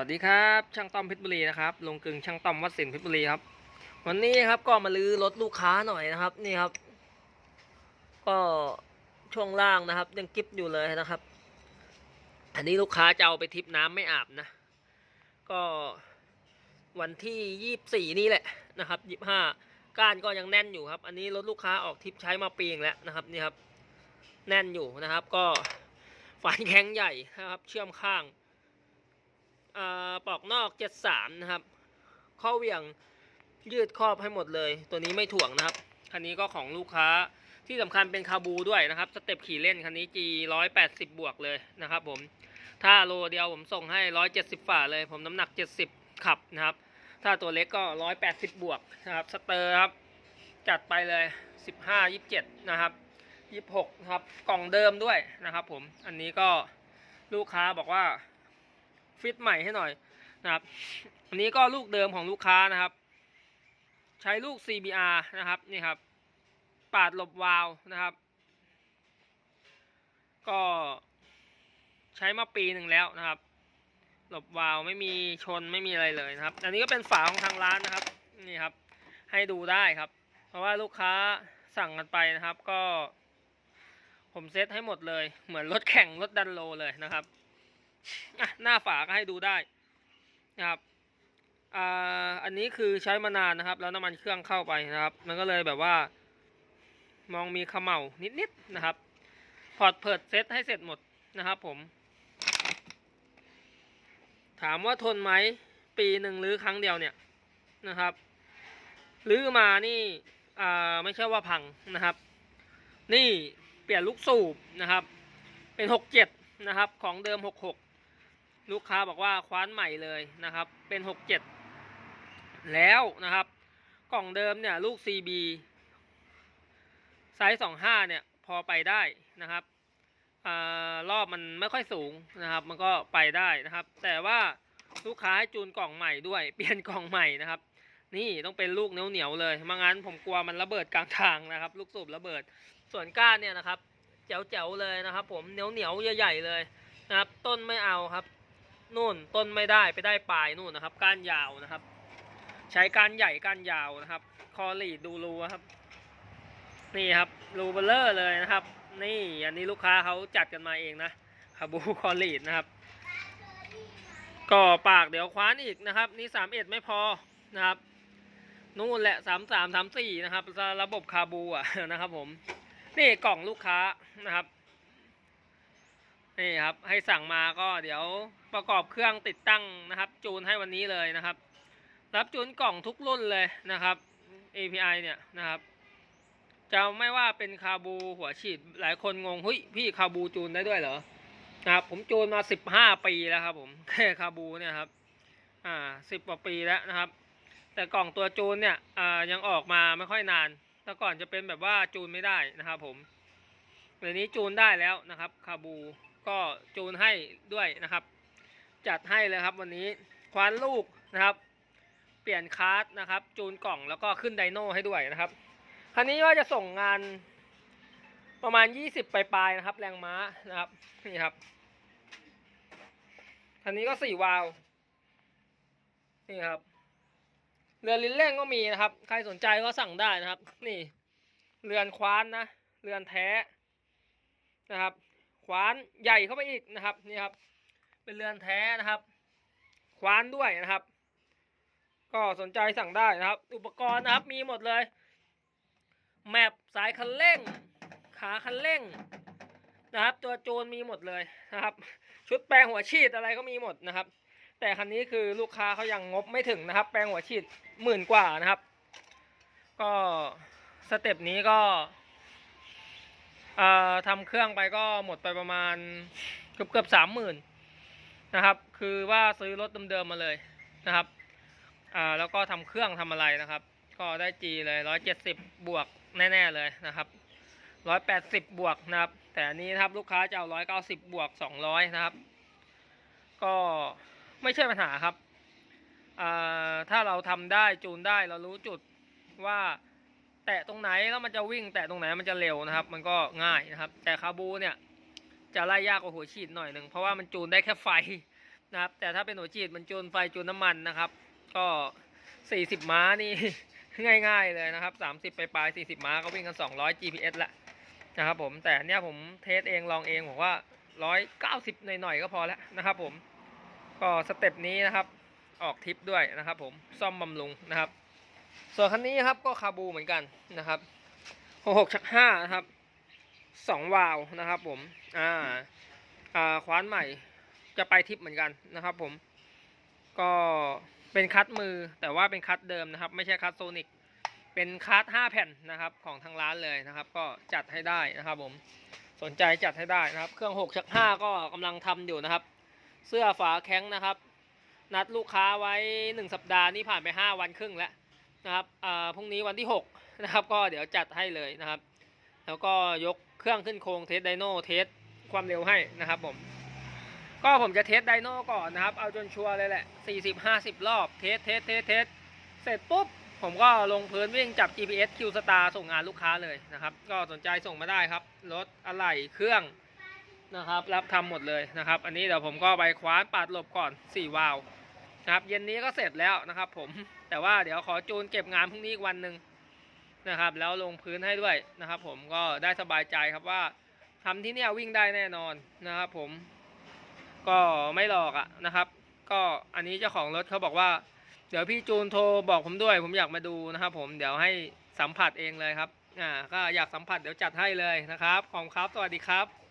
วัสดีครับ ช่างต้อมเพชรบุรีนะครับลงกึงช่างต้อมวัดสินเพชรบุรีครับ วันนี้ครับก็มาลื้อรถลูกค้าหน่อยนะครับ นี่ครับ ก็ช่วงล่างนะครับ ยังกิฟอยู่เลยนะครับ อันนี้ลูกค้าจะเอาไปทิปน้ำไม่อาบนะ ก็วันที่ยี่สี่นี่แหละนะครับยี่ห้าก้านก็ยังแน่นอยู่ครับ อันนี้รถลูกค้าออกทิปใช้มาปีงแล้วนะครับนี่ครับ แน่นอยู่นะครับ ก็ฝานแข็งใหญ่นะครับ เชื่อมข้าง ปอกนอก 73 นะครับ ข้อเหวี่ยงยืดครอบให้หมดเลย ตัวนี้ไม่ถ่วงนะครับ คันนี้ก็ของลูกค้าที่สำคัญเป็นคาบูด้วยนะครับ สเต็ปขี่เล่นคันนี้ G 180 บวกเลยนะครับผม ถ้าโลเดียวผมส่งให้ 170ฝ่าเลย ผมน้ำหนัก 70 ขับนะครับ ถ้าตัวเล็กก็ 180 บวกนะครับ สเตอร์ครับ จัดไปเลย 15 27 นะครับ 26 นะครับ กล่องเดิมด้วยนะครับผม อันนี้ก็ลูกค้าบอกว่า ฟิตใหม่ให้หน่อยนะครับ อันนี้ก็ลูกเดิมของลูกค้านะครับ ใช้ลูก CBR นะครับนี่ครับ ปาดหลบวาล์วนะครับ ก็ใช้มาปีหนึ่งแล้วนะครับ หลบวาล์วไม่มีชนไม่มีอะไรเลยนะครับ อันนี้ก็เป็นฝาของทางร้านนะครับนี่ครับ ให้ดูได้ครับ เพราะว่าลูกค้าสั่งกันไปนะครับก็ ผมเซตให้หมดเลย เหมือนรถแข่งรถดันโลเลยนะครับ อะหน้าฝาก็ให้ดูได้นะครับอ่าอันนี้คือใช้มานานนะครับ แล้วน้ำมันเครื่องเข้าไปนะครับ มันก็เลยแบบว่า มองมีขม่านิดๆนะครับพอร์ตเพิดเซตให้เสร็จหมดนะครับผม ถามว่าทนไหมปีหนึ่งหรือครั้งเดียวเนี่ยนะครับลื้อมานี่อ่าไม่ใช่ว่าพังนะครับ นี่เปลี่ยนลูกสูบนะครับ เป็นหกเจ็ดนะครับ ของเดิมหกหก ลูกค้าบอกว่าคว้านใหม่เลยนะครับ เป็น 67 แล้วนะครับ กล่องเดิมเนี่ยลูก CB ไซส์ 25 เนี่ยพอไปได้นะครับอรอบมันไม่ค่อยสูงนะครับ มันก็ไปได้นะครับ แต่ว่าลูกค้าให้จูนกล่องใหม่ด้วย เปลี่ยนกล่องใหม่นะครับ นี่ต้องเป็นลูกเหนียวๆเลยม่งั้นผมกลัวมันระเบิดกลางทางนะครับ ลูกสูบระเบิด ส่วนก้านเนี่ยนะครับแจ๋วๆเลยนะครับ ผมเหนียวๆใหญ่ๆเลยนะครับ ต้นไม่เอาครับ นู่นต้นไม่ได้ไปได้ปลายนู่นนะครับ ก้านยาวนะครับ ใช้ก้านใหญ่ก้านยาวนะครับ คอรีดดูรูครับ นี่ครับรูเบลเลอร์เลยนะครับ นี่อันนี้ลูกค้าเขาจัดกันมาเองนะคาบูคอรีดนะครับก็ปากเดี๋ยวคว้านอีกนะครับ นี่สามเอ็ดไม่พอนะครับนู่นแหละสามสามสามสี่นะครับ ระบบคาบูอะนะครับผม นี่กล่องลูกค้านะครับ นี่ครับ ให้สั่งมาก็เดี๋ยวประกอบเครื่องติดตั้งนะครับ จูนให้วันนี้เลยนะครับ รับจูนกล่องทุกรุ่นเลยนะครับ API เนี่ยนะครับจะไม่ว่าเป็นคาบูหัวฉีดหลายคนงงเฮ้ยพี่คาบูจูนได้ด้วยเหรอนะครับผมจูนมาสิบห้าปีแล้วครับผมแค่คาบูเนี่ยครับอ่าสิบกว่าปีแล้วนะครับ แต่กล่องตัวจูนเนี่ยอ่ายังออกมาไม่ค่อยนานแต่ก่อนจะเป็นแบบว่าจูนไม่ได้นะครับผมเดี๋ยวนี้จูนได้แล้วนะครับคาบู ก็จูนให้ด้วยนะครับ จัดให้เลยครับวันนี้ควานลูกนะครับ เปลี่ยนคาร์ดนะครับ จูนกล่องแล้วก็ขึ้นไดโน่ให้ด้วยนะครับคันนี้ก็จะส่งงานประมาณ 20 ปลายๆนะครับ แรงม้านะครับนี่ครับคันนี้ก็สี่วาล์วนี่ครับเรือนลิ้นเร่งก็มีนะครับ ใครสนใจก็สั่งได้นะครับ นี่ เรือนคว้านนะ เรือนแท้นะครับ ขวานใหญ่เข้าไปอีกนะครับนี่ครับ เป็นเรือนแท้นะครับ ขวานด้วยนะครับ ก็สนใจสั่งได้นะครับ อุปกรณ์นะครับมีหมดเลย แมปสายคันเร่ง ขาคันเร่งนะครับ ตัวโจนมีหมดเลยนะครับ ชุดแปลงหัวฉีดอะไรก็มีหมดนะครับ แต่คันนี้คือลูกค้าเขายังงบไม่ถึงนะครับ แปลงหัวฉีดหมื่นกว่านะครับ ก็สเต็ปนี้ก็ อ่าทำเครื่องไปก็หมดไปประมาณเกือบเกือบสามหมื่นนะครับ คือว่าซื้อรถเดิมๆมาเลยนะครับอ่าแล้วก็ทำเครื่องทำอะไรนะครับ ก็ได้จีเลยร้อยเจ็ดสิบบวกแน่ๆเลยนะครับร้อยแปดสิบบวกนะครับ แต่อันนี้นะครับลูกค้าจะเอาร้อยเก้าสิบบวกสองร้อยนะครับ ก็ไม่ใช่ปัญหาครับอ่าถ้าเราทำได้จูนได้เรารู้จุดว่า แตะตรงไหนแล้วมันจะวิ่ง แตะตรงไหนมันจะเร็วนะครับ มันก็ง่ายนะครับ แต่คาบูเนี่ยจะไล่ยากกว่าหัวฉีดหน่อยหนึ่งเพราะว่ามันจูนได้แค่ไฟนะครับ แต่ถ้าเป็นหัวฉีดมันจูนไฟจูนน้ำมันนะครับ ก็ 40 ม้านี่ง่าย ๆเลยนะครับ 30 ไปปลาย40 ม้าก็วิ่งกัน 200 GPS ละนะครับผมแต่เนี้ยผมเทสเองลองเองผมว่า 190 หน่อยๆก็พอแล้วนะครับผมก็สเต็ปนี้นะครับออกทริปด้วยนะครับผมซ่อมบำรุงนะครับ ส่วนคันนี้ครับก็คาบูเหมือนกันนะครับ66ชัก5นะครับ2วาล์วนะครับ ผม อ่า อ่าคว้านใหม่จะไปทริปเหมือนกันนะครับ ผม ก็เป็นคัดมือแต่ว่าเป็นคัดเดิมนะครับ ไม่ใช่คัดโซนิกเป็นคัด5แผ่นนะครับของทางร้านเลยนะครับ ก็จัดให้ได้นะครับ ผมสนใจจัดให้ได้นะครับ เครื่อง6ชัก5ก็กำลังทำอยู่นะครับ เสื้อฝาแข้งนะครับ นัดลูกค้าไว้1สัปดาห์นี่ผ่านไป5วันครึ่งแล้ว นะครับอ่าพรุ่งนี้วันที่ 6 นะครับ ก็เดี๋ยวจัดให้เลยนะครับ แล้วก็ยกเครื่องขึ้นโครงเทสไดโน่เทสความเร็วให้นะครับผม ก็ผมจะเทสไดโน่ก่อนนะครับ เอาจนชัวร์เลยแหละ 40 50 รอบ เทสเทสเทสเทสเสร็จปุ๊บ ผมก็ลงพื้นวิ่งจับ GPS Q Star ส่งงานลูกค้าเลยนะครับ ก็สนใจส่งมาได้ครับ รถอะไหล่เครื่องนะครับ รับทำหมดเลยนะครับ อันนี้เดี๋ยวผมก็ไปคว้านปาดหลบก่อน 4 วาล์ว นะครับ เย็นนี้ก็เสร็จแล้วนะครับ ผม แต่ว่าเดี๋ยวขอจูนเก็บงานพรุ่งนี้อีกวันหนึ่งนะครับ แล้วลงพื้นให้ด้วยนะครับ ผมก็ได้สบายใจครับว่าทำที่เนี่ยวิ่งได้แน่นอนนะครับ ผม ก็ไม่หลอกอะนะครับ ก็อันนี้เจ้าของรถเขาบอกว่า เดี๋ยวพี่จูนโทรบอกผมด้วย ผมอยากมาดูนะครับ ผมเดี๋ยวให้สัมผัสเองเลยครับอ่าก็อยากสัมผัสเดี๋ยวจัดให้เลยนะครับ ขอบคุณครับสวัสดีครับ